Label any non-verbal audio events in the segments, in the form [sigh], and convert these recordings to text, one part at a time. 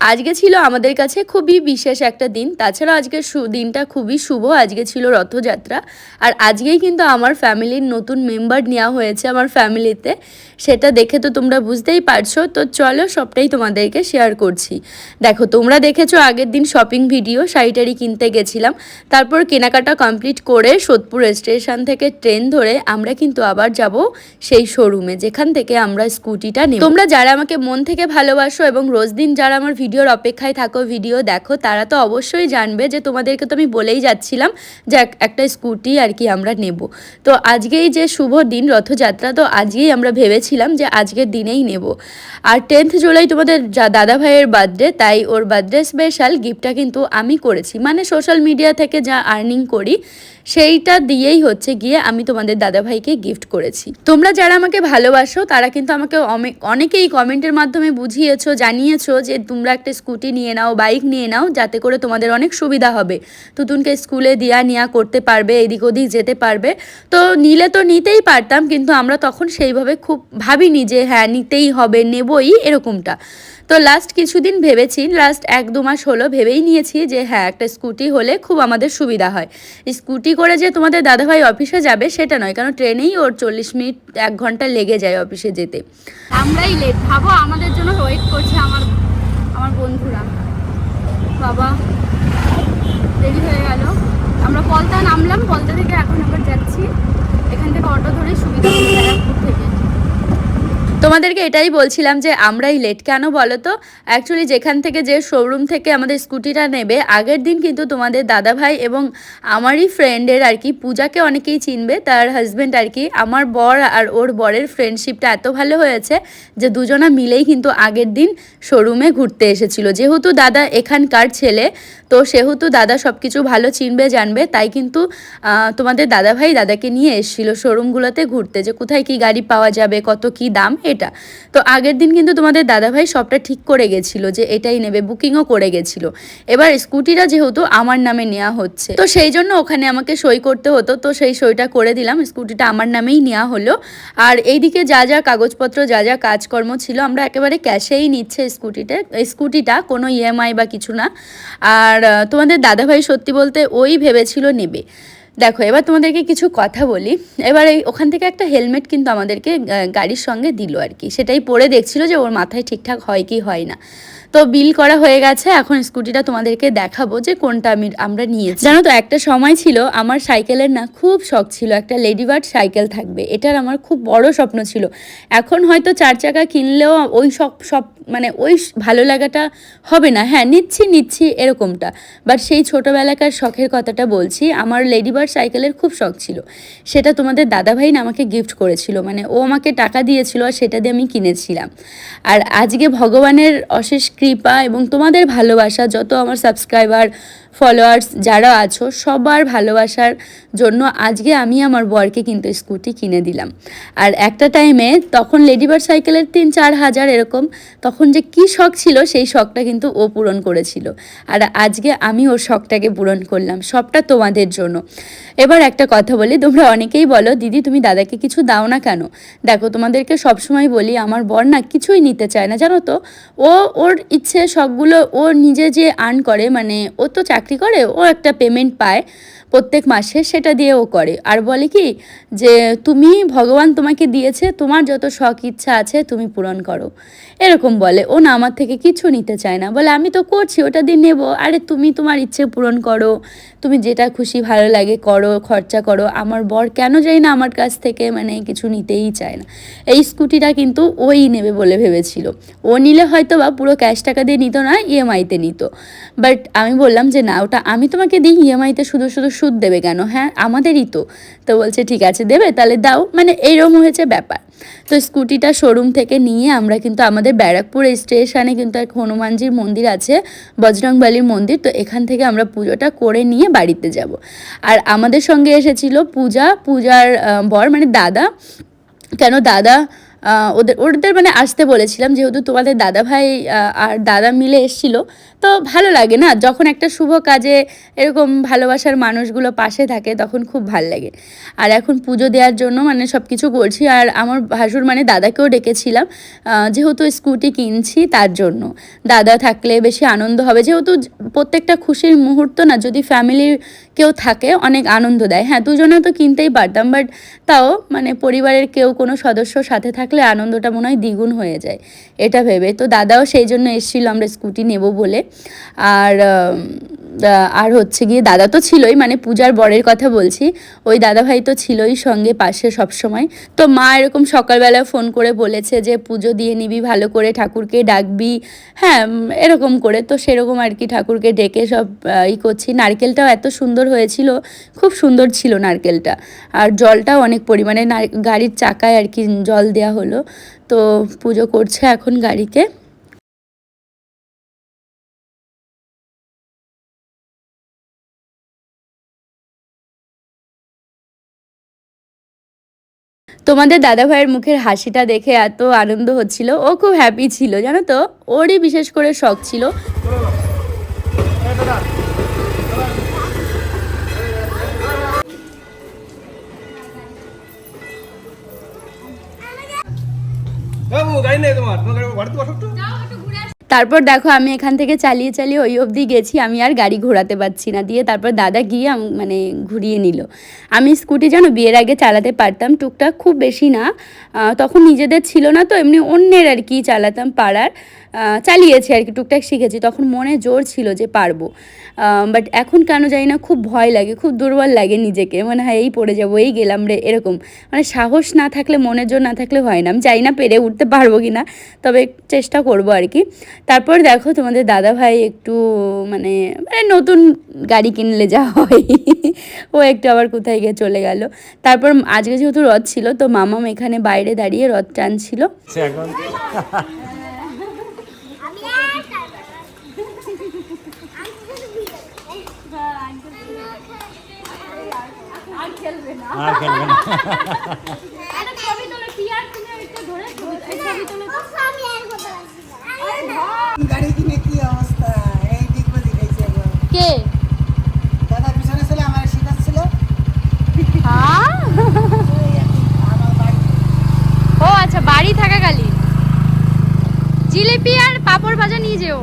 আজকে ছিল আমাদের কাছে খুবই বিশেষ একটা দিন। তাছাড়া আজকের সু- দিনটা খুবই শুভ। আজকে ছিল রথযাত্রা। আর আজকেই কিন্তু আমার ফ্যামিলির নতুন মেম্বার নেওয়া হয়েছে আমার ফ্যামিলিতে। সেটা দেখে তো তোমরা বুঝতেই পারছ। তো চলো সবটাই তোমাদেরকে শেয়ার করছি। দেখো, তোমরা দেখেছ আগের দিন শপিং ভিডিও শাড়িটারি কিনতে গেছিলাম। তারপর কেনাকাটা কমপ্লিট করে সোদপুর স্টেশন থেকে ট্রেন ধরে আমরা কিন্তু আবার যাব সেই শোরুমে যেখান থেকে আমরা স্কুটিটা নেব। তোমরা যারা আমাকে মন থেকে ভালোবাসো এবং রোজ দিন যারা আমার ভিডিওর অপেক্ষায় থাকো, ভিডিও দেখো। তারা তো অবশ্যই জানবে যে তোমাদেরকে তো আমি বলেই যাচ্ছিলাম যে এক- একটা স্কুটি আর কি আমরা নেব। তো আজকেই যে শুভ দিন, রথযাত্রা, তো আজকেই আমরা ভেবেছিলাম যে আজকের দিনেই নেব। আর টেন্থ জুলাই তোমাদের দাদা ভাইয়ের বার্থডে তাই ওর বার্থডে স্পেশাল গিফটটা কিন্তু আমি করেছি। মানে সোশ্যাল মিডিয়া থেকে যা আর্নিং করি সেইটা দিয়েই হচ্ছে গিয়ে আমি তোমাদের দাদা ভাইকে গিফট করেছি। তোমরা যারা আমাকে ভালোবাসো, তারা কিন্তু আমাকে অনেকেই কমেন্টের মাধ্যমে বুঝিয়েছো, জানিয়েছো যে তোমরা একটা স্কুটি নিয়ে নাও, বাইক নিয়ে নাও, যাতে করে তোমাদের অনেক সুবিধা হবে। তুতুনকে স্কুলে দিয়া নেওয়া করতে পারবে, এদিক ওদিক যেতে পারবে। তো নিলে তো নিতেই পারতাম, কিন্তু আমরা তখন সেইভাবে খুব ভাবিনি যে হ্যাঁ নিতেই হবে, নেবই এরকমটা। তো লাস্ট কিছুদিন ভেবেছি লাস্ট এক দু মাস হলো ভেবেই নিয়েছি যে হ্যাঁ একটা স্কুটি হলে খুব আমাদের সুবিধা হয়। স্কুটি করে যে তোমাদের দাদাভাই অফিসে যাবে সেটা নয়, কারণ ট্রেনেই ওর চল্লিশ মিনিট, এক ঘণ্টা লেগে যায় অফিসে যেতে। আমরাই লেট ভাবো, আমাদের জন্য ওয়েট করছে আমার আমার বন্ধুরা। বাবা, দেরি হয়ে গেল। আমরা পলতা নামলাম, পলতা থেকে এখন আবার যাচ্ছি। এখান থেকে অটো ধরে সুবিধা তোমাদেরকে এটাই বলছিলাম যে আমরাই লেট কেন বলো তো অ্যাকচুয়ালি যেখান থেকে যে শোরুম থেকে আমাদের স্কুটিটা নেবে, আগের দিন কিন্তু তোমাদের দাদাভাই এবং আমারই ফ্রেন্ডের আর কি, পূজাকে অনেকেই চিনবে, তার হাজব্যান্ড আর কি, আমার বর আর ওর বরের ফ্রেন্ডশিপটা এত ভালো হয়েছে যে দুজনা মিলেই কিন্তু আগের দিন শোরুমে ঘুরতে এসেছিল। যেহেতু দাদা এখানকার ছেলে, তো সেহেতু দাদা সব কিছু ভালো চিনবে, জানবে, তাই কিন্তু তোমাদের দাদাভাই দাদাকে নিয়ে এসেছিল শোরুমগুলোতে ঘুরতে যে কোথায় কি গাড়ি পাওয়া যাবে, কত কি দাম এটা। তো আগের দিন কিন্তু তোমাদের দাদাভাই সবটা ঠিক করে গেছিল যে এটাই নেবে বুকিংও করে গেছিল। এবার স্কুটিটা যেহেতু আমার নামে নেওয়া হচ্ছে, তো সেই জন্য ওখানে আমাকে সই করতে হতো। তো সেই সইটা করে দিলাম, স্কুটিটা আমার নামেই নেওয়া হলো। আর এইদিকে যা যা কাগজপত্র, যা যা কাজকর্ম ছিল, আমরা একেবারে ক্যাশেই নিচ্ছে স্কুটিটা স্কুটিটা কোনো ইএমআই বা কিছু না। আর তোমাদের দাদাভাই সত্যি বলতে ওই ভেবেছিল নেবে। দেখো, এবার তোমাদেরকে কিছু কথা বলি। এবার এই ওখান থেকে একটা হেলমেট কিন্তু আমাদেরকে গাড়ির সঙ্গে দিল আর কি। সেটাই পরে দেখছিল যে ওর মাথায় ঠিকঠাক হয় কি হয় না। তো বিল করা হয়ে গেছে, এখন স্কুটিটা তোমাদেরকে দেখাবো যে কোনটা আমি, আমরা নিয়েছি। জানো তো, একটা সময় ছিল, আমার সাইকেলের না খুব শখ ছিল, একটা লেডিবার্ড সাইকেল থাকবে, এটার আমার খুব বড় স্বপ্ন ছিল। এখন হয়তো চার চাকা কিনলেও ওই সব সব মানে ওই ভালো লাগাটা হবে না। হ্যাঁ নিচ্ছি নিচ্ছি এরকমটা। বাট সেই ছোটোবেলাকার শখের কথাটা বলছি, আমার লেডিবার্ড সাইকেলের খুব শখ ছিল। সেটা তোমাদের দাদাভাই না আমাকে গিফট করেছিল মানে ও আমাকে টাকা দিয়েছিল আর সেটা দিয়ে আমি কিনেছিলাম। আর আজকে ভগবানের অশেষ কৃপা এবং তোমাদের ভালোবাসা যত আমার সাবস্ক্রাইবার ফলোয়ার্স যারা আছো, সবার ভালোবাসার জন্য আজকে আমি আমার বরকে কিন্তু স্কুটি কিনে দিলাম। আর একটা টাইমে তখন লেডিবার্ড সাইকেলের তিন চার হাজার এরকম, তখন যে কি শখ ছিল, সেই শখটা কিন্তু ও পূরণ করেছিল। আর আজকে আমি ওর শখটাকে পূরণ করলাম, সবটা তোমাদের জন্য। এবার একটা কথা বলি, তোমরা অনেকেই বলো, দিদি, তুমি দাদাকে কিছু দাও না কেন? দেখো, তোমাদেরকে সবসময় বলি, আমার বর না কিছুই নিতে চায় না। জানো তো, ও ওর ইচ্ছে শখগুলো ও নিজে যে আর্ন করে মানে ও তো চাকরি করে ও একটা পেমেন্ট পায়। প্রত্যেক মাসে সেটা দিয়ে ও করে। আর বলে কি যে, তুমি ভগবান তোমাকে দিয়েছে, তোমার যত শখ ইচ্ছা আছে তুমি পূরণ করো। এরকম বলে। ও না, আমার থেকে কিছু নিতে চায় না। বলে, আমি তো করছি, ওটা দিয়ে নেব। আরে, তুমি তোমার ইচ্ছে পূরণ করো। তুমি যেটা খুশি, ভালো লাগে, করো, খরচা করো। আমার বর কেন যাই না আমার কাছ থেকে মানে কিছু নিতেই চায় না। এই স্কুটিটা কিন্তু ওই নেবে বলে ভেবেছিল। ও নিলে হয়তো বা পুরো ক্যাশ টাকা দিয়ে নিত না ইএমআইতে নিত। বাট আমি বললাম যে, না, ওটা আমি তোমাকে দিই ইএমআইতে শুধু শুধু সুদ দেবে কেন? হ্যাঁ আমাদেরই তো। তো বলছে, ঠিক আছে, দেবে, তাহলে দাও। মানে এইরকম হয়েছে ব্যাপার। তো স্কুটিটা শোরুম থেকে নিয়ে আমরা কিন্তু আমাদের ব্যারাকপুর স্টেশনে কিন্তু এক হনুমানজির মন্দির আছে, বজরংবালির মন্দির। তো এখান থেকে আমরা পুজোটা করে নিয়ে বাড়িতে যাব। আর আমাদের সঙ্গে এসেছিল পূজা, পূজার বর মানে দাদা। কেন দাদা ওদের ওদের মানে আসতে বলেছিলাম, যেহেতু তোমাদের দাদা ভাই আর দাদা মিলে এসেছিল। তো ভালো লাগে না? যখন একটা শুভ কাজে এরকম ভালোবাসার মানুষগুলো পাশে থাকে, তখন খুব ভালো লাগে। আর এখন পুজো দেওয়ার জন্য মানে সব কিছু করছি। আর আমার ভাসুর মানে দাদাকেও ডেকেছিলাম যেহেতু স্কুটি কিনছি তার জন্য। দাদা থাকলে বেশি আনন্দ হবে। যেহেতু প্রত্যেকটা খুশির মুহূর্ত না, যদি ফ্যামিলির কেউ থাকে, অনেক আনন্দ দেয়। হ্যাঁ দুজনে তো কিনতেই পারতাম, বাট তাও মানে পরিবারের কেউ কোনো সদস্য সাথে থাকলে আনন্দটা মনে হয় দ্বিগুণ হয়ে যায়। এটা ভেবে। তো দাদাও সেই জন্য এসেছিল, আমরা স্কুটি নেব বলে। আর আর হচ্ছে গিয়ে দাদা তো ছিলই মানে পূজার বরের কথা বলছি, ওই দাদা ভাই তো ছিলই সঙ্গে পাশে সব সময় তো মা এরকম সকালবেলা ফোন করে বলেছে যে, পুজো দিয়ে নিবি, ভালো করে ঠাকুরকে ডাকবি। হ্যাঁ এরকম করে, তো সেরকম আর কি ঠাকুরকে ডেকে সব ই করছি। নারকেলটাও এত সুন্দর হয়েছিল, খুব সুন্দর ছিল নারকেলটা। আর জলটাও অনেক পরিমাণে গাড়ির চাকায় আর কি জল দেওয়া হলো। তো পুজো করছে এখন গাড়িকে তোমাদের দাদা ভাইয়ের মুখের হাসিটা দেখে এত আনন্দ হচ্ছিল। ও খুব হ্যাপি ছিল জানো তো? ওরই বিশেষ করে শখ ছিল। বাবু গাড়ি নেই তোমার। তোমার ঘরে তো বসো একটু। তারপর দেখো আমি এখান থেকে চালিয়ে চালিয়ে ওই অবধি গেছি, আমি আর গাড়ি ঘোরাতে পারছি না। দিয়ে তারপর দাদা গিয়ে মানে ঘুরিয়ে নিল। আমি স্কুটি যেন বিয়ের আগে চালাতে পারতাম, টুকটাক খুব বেশি না। তখন নিজেদের ছিল না তো, এমনি অন্যের আর কি চালাতাম পাড়ার। চালিয়েছি আর কি, টুকটাক শিখেছি। তখন মনে জোর ছিল যে পারব। বাট এখন কেন জানি না, খুব ভয় লাগে, খুব দুর্বল লাগে নিজেকে। মানে হ্যাঁ এই পড়ে যাব, এই গেলাম রে, এরকম। মানে সাহস না থাকলে, মনের জোর না থাকলে হয় না। আমি জানি না পেরে উঠতে পারব কি না তবে চেষ্টা করব আর কি। তারপর দেখো তোমাদের দাদা ভাই একটু মানে মানে নতুন গাড়ি কিনলে যা হয়। ও একটু আবার কোথায় গিয়ে চলে গেল। তারপর আজকে যেহেতু রথ ছিল তো মামাম এখানে বাইরে দাঁড়িয়ে রথ টানছিল। আর খেলবে না। আর খেলবে না আরে ছবি তোলে পিয়ার তুমি একটু ধরে ছবি এই ছবি তোলে তো গাড়ি কিনে কি অবস্থা এই দিক বলি গেছে কে দাদা পিছনে ছিল আমার শিখাচ্ছিল হ্যাঁ আমার বাড়ি ও আচ্ছা বাড়ি থাকাকালীন। জিলিপি আর পাপড় ভাজা নিয়ে যেও।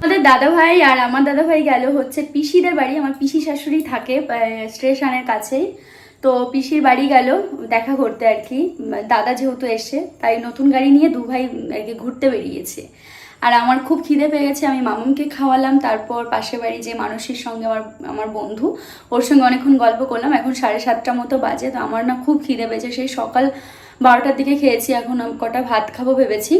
আমাদের দাদা ভাই আর আমার দাদা ভাই গেল হচ্ছে পিসিদের বাড়ি, আমার পিসি শাশুড়ি থাকে স্টেশনের কাছেই। তো পিসির বাড়ি গেল দেখা করতে আর কি। দাদা যেহেতু এসে, তাই নতুন গাড়ি নিয়ে দু ভাই আর কি ঘুরতে বেরিয়েছে। আর আমার খুব খিদে পেয়ে গেছে, আমি মামুমকে খাওয়ালাম, তারপর পাশের বাড়ি যে মানুষের সঙ্গে আমার আমার বন্ধু, ওর সঙ্গে অনেকক্ষণ গল্প করলাম, এখন সাড়ে সাতটা মতো বাজে, তো আমার না খুব খিদে পেয়েছে, সেই সকাল বারোটার দিকে খেয়েছি, এখন কটা ভাত খাব ভেবেছি।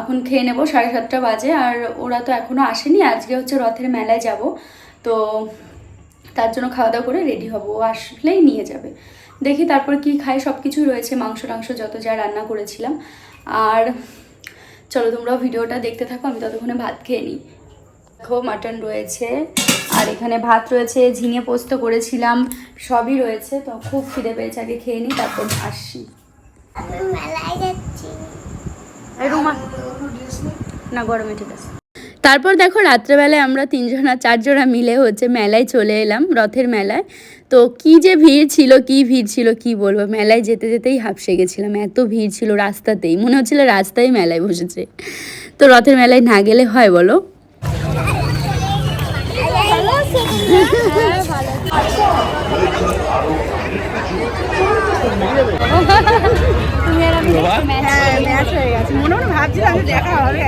এখন খেয়ে নেব সাড়ে সাতটা বাজে, আর ওরা তো এখনও আসেনি, আজকে হচ্ছে রথের মেলায় যাব। তো তার জন্য খাওয়া দাওয়া করে রেডি হব আসলেই নিয়ে যাবে। দেখি তারপর কি খাই সব কিছু রয়েছে, মাংস টাংস যত যা রান্না করেছিলাম। আর চলো তোমরাও ভিডিওটা দেখতে থাকো, আমি ততক্ষণে ভাত খেয়ে নিই। দেখো, মাটন রয়েছে, আর এখানে ভাত রয়েছে, ঝিঙে পোস্ত করেছিলাম, সবই রয়েছে, তো খুব খিদে পেয়েছে, আগে খেয়ে নিই, তারপর রুমা তারপর দেখো, রাত্রেবেলায় আমরা তিনজনা, চারজনা মিলে হচ্ছে মেলায় চলে এলাম, রথের মেলায়। তো কি যে ভিড় ছিল, কি ভিড় ছিল, কি বলব? মেলায় যেতে যেতেই হাঁপসে গেছিলাম, এত ভিড় ছিল রাস্তাতেই। মনে হচ্ছিল রাস্তায় মেলায় বসেছে। তো রথের মেলায় না গেলে হয় বলো? হবে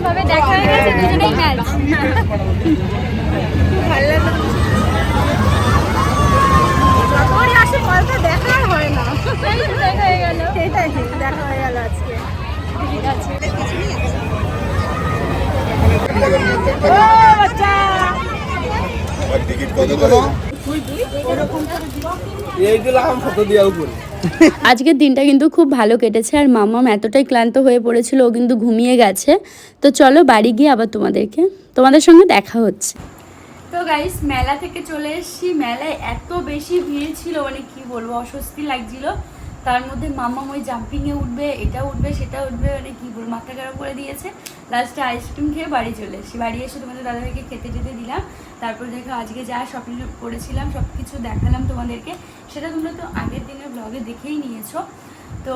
ভাবে দেখা হয়ে গেছে দুজনেই ম্যাচ ভালো লাগে যখনই আসে বলতে দেখা হয় না। দেখা হয়ে গেল। সেটাই দেখা হয়ে গেল আজকে। ঠিক আছে। ও বাচ্চা! এই দিলাম ফটো দিয়া উপরে। আজকের দিনটা কিন্তু খুব ভালো কেটেছে আর মামাম এতটাই ক্লান্ত হয়ে পড়েছিল, ও কিন্তু ঘুমিয়ে গেছে। তো চলো বাড়ি গিয়ে আবার তোমাদেরকে, তোমাদের সঙ্গে দেখা হচ্ছে। তো গাইস মেলা থেকে চলে এসেছি। মেলায় এত বেশি ভিড় ছিল মানে কি বলব, অস্বস্তি লাগছিল। তার মধ্যে মাম্মা ওই জাম্পিংয়ে উঠবে, এটা উঠবে, সেটা উঠবে মানে কী বলব, মাথা খারাপ করে দিয়েছে। লাস্টে আইসক্রিম খেয়ে বাড়ি চলে এসেছি। বাড়ি এসে তোমাদের দাদাভাইকে খেতে টেতে দিলাম। তারপর দেখো আজকে যা শপিং করেছিলাম সব কিছু দেখালাম তোমাদেরকে। সেটা তোমরা তো আগের দিনের ব্লগে দেখেই নিয়েছো। তো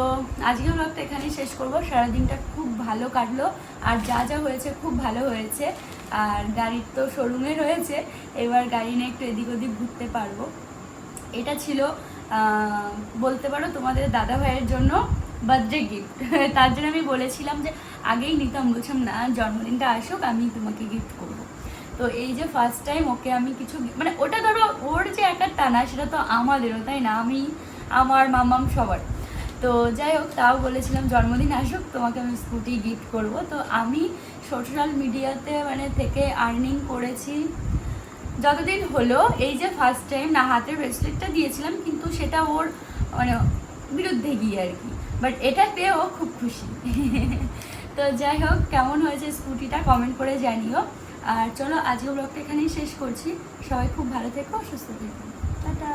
আজকে ব্লগটা এখানেই শেষ করব। সারাদিনটা খুব ভালো কাটলো। আর যা যা হয়েছে খুব ভালো হয়েছে। আর গাড়ির তো শোরুমে রয়েছে। এবার গাড়ি নিয়ে একটু এদিক ওদিক ঘুরতে পারব। এটা ছিল বলতে পারো তোমাদের দাদা ভাইয়ের জন্য বার্থডে গিফট [laughs] তার জন্য আমি বলেছিলাম যে আগেই নিতাম, বলছিলাম, না, জন্মদিনটা আসুক, আমি তোমাকে গিফট করব। তো এই যে ফার্স্ট টাইম ওকে আমি কিছু মানে ওটা ধরো, ওর যে একার টানা, সেটা তো আমাদেরও, তাই না? আমি, আমার মামাম সবার। তো যাই হোক, তাও বলেছিলাম, জন্মদিন আসুক, তোমাকে আমি স্কুটি গিফট করব। তো আমি সোশ্যাল মিডিয়াতে মানে থেকে আর্নিং করেছি যতদিন হলো, এই যে ফার্স্ট টাইম না হাতের ব্রেসলেটটা দিয়েছিলাম, কিন্তু সেটা ওর মানে বিরুদ্ধে গিয়ে আর কি। বাট এটা পেয়ে ও খুব খুশি। [laughs] তো যাই হোক, কেমন হয়েছে স্কুটিটা কমেন্ট করে জানিও। আর চলো আজকে ব্লগটা এখানেই শেষ করছি। সবাই খুব ভালো থেকো, সুস্থ থেকো। টাটা।